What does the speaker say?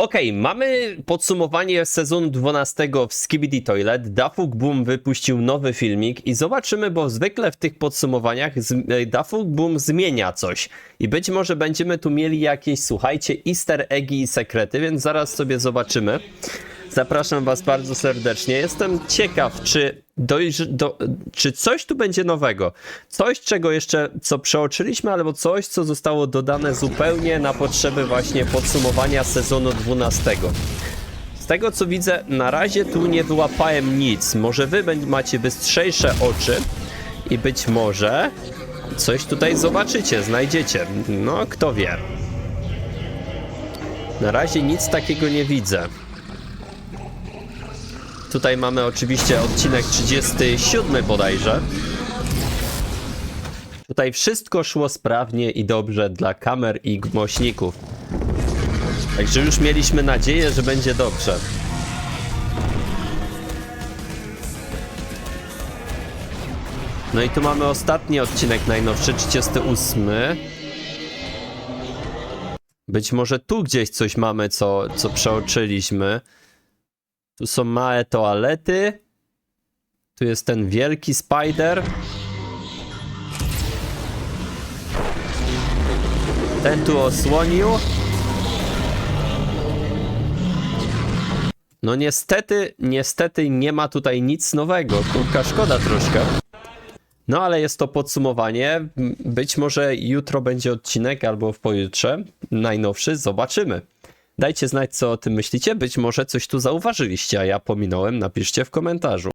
Okej, mamy podsumowanie sezonu 12 w Skibidi Toilet. Dafuk Boom wypuścił nowy filmik i zobaczymy, bo zwykle w tych podsumowaniach e, Dafuk Boom zmienia coś. I być może będziemy tu mieli jakieś, słuchajcie, easter eggi i sekrety, więc zaraz sobie zobaczymy. Zapraszam Was bardzo serdecznie. Jestem ciekaw, czy, do, czy coś tu będzie nowego. Coś, czego jeszcze co przeoczyliśmy, albo coś, co zostało dodane zupełnie na potrzeby właśnie podsumowania sezonu 12. Z tego co widzę, na razie tu nie wyłapałem nic. Może Wy macie bystrzejsze oczy i być może coś tutaj zobaczycie, znajdziecie. No, kto wie. Na razie nic takiego nie widzę. Tutaj mamy oczywiście odcinek 37 bodajże. Tutaj wszystko szło sprawnie i dobrze dla kamer i głośników. Także już mieliśmy nadzieję, że będzie dobrze. No i tu mamy ostatni odcinek najnowszy, 38. Być może tu gdzieś coś mamy, co, co przeoczyliśmy. Tu są małe toalety. Tu jest ten wielki spider. Ten tu osłonił. No niestety, niestety nie ma tutaj nic nowego. Kurka, szkoda troszkę. No ale jest to podsumowanie. Być może jutro będzie odcinek albo w pojutrze. Najnowszy, zobaczymy. Dajcie znać, co o tym myślicie. Być może coś tu zauważyliście, a ja pominąłem. Napiszcie w komentarzu.